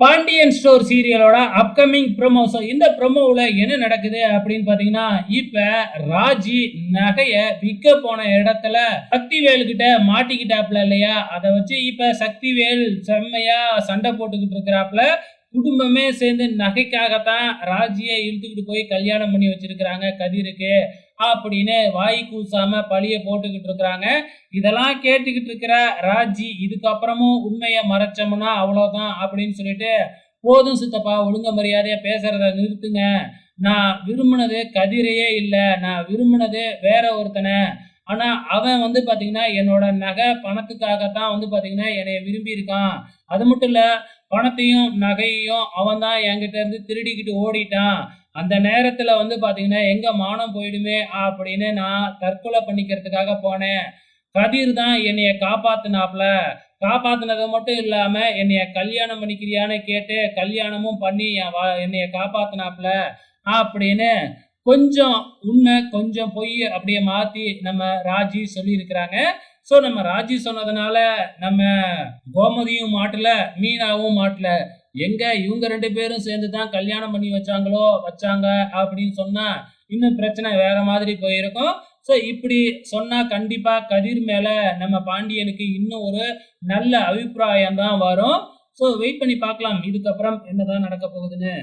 Pandian store சீரியலோட upcoming promo இந்த ப்ரோமோவில் என்ன நடக்குது அப்படின்னு பார்த்தீங்கன்னா இப்போ ராஜி நகையை விற்க போன இடத்துல சக்திவேல் கிட்ட மாட்டிக்கிட்டாப்ல இல்லையா? அதை வச்சு இப்போ சக்திவேல் செம்மையா சண்டை போட்டுக்கிட்டு இருக்கிறாப்ல. குடும்பமே சேர்ந்து நகைக்காகத்தான் ராஜியை இழுத்துக்கிட்டு போய் கல்யாணம் பண்ணி வச்சிருக்கிறாங்க கதிருக்கு அப்படின்னு வாய் கூசாம பழிய போட்டுக்கிட்டு இருக்கிறாங்க. இதெல்லாம் கேட்டுக்கிட்டு இருக்கிற ராஜி இதுக்கப்புறமும் உண்மையை மறைச்சோம்னா அவ்வளோதான் அப்படின்னு சொல்லிட்டு போதும் சித்தப்பா ஒழுங்க மரியாதையா பேசுறத நிறுத்துங்க. நான் விரும்பினது கதிரையே இல்லை நான் விரும்பினது வேற ஒருத்தனை. ஆனால் அவன் வந்து பார்த்தீங்கன்னா என்னோட நகை பணத்துக்காகத்தான் வந்து பார்த்தீங்கன்னா என்னைய விரும்பி இருக்கான் அது மட்டும் இல்லை பணத்தையும் நகையையும் அவன் தான் என்கிட்ட இருந்து திருடிக்கிட்டு ஓடிட்டான். அந்த நேரத்துல வந்து பாத்தீங்கன்னா எங்க மானம் போயிடுமே அப்படின்னு நான் தற்கொலை பண்ணிக்கிறதுக்காக போனேன். கதிர் தான் என்னைய காப்பாத்துனாப்ல. காப்பாத்துனது மட்டும் இல்லாம என்னைய கல்யாணம் பண்ணிக்கிறியான்னு கேட்டு கல்யாணமும் பண்ணி என் வா- என்னைய காப்பாத்தினாப்ல அப்படின்னு கொஞ்சம் உண்மை கொஞ்சம் பொய் அப்படியே மாத்தி நம்ம ராஜி சொல்லியிருக்கிறாங்க. ஸோ நம்ம ராஜி சொன்னதுனால நம்ம கோமதியும் மாட்டல மீனாவும் மாட்டல. எங்க இவங்க ரெண்டு பேரும் சேர்ந்து தான் கல்யாணம் பண்ணி வச்சாங்களோ வச்சாங்க அப்படின்னு சொன்னா இன்னும் பிரச்சனை வேற மாதிரி போயிருக்கும். ஸோ இப்படி சொன்னா கண்டிப்பா கதிர் மேல நம்ம பாண்டியனுக்கு இன்னும் ஒரு நல்ல அபிப்பிராயம் தான் வரும். ஸோ வெயிட் பண்ணி பார்க்கலாம். இதுக்கப்புறம் என்னதான் நடக்க போகுதுன்னு.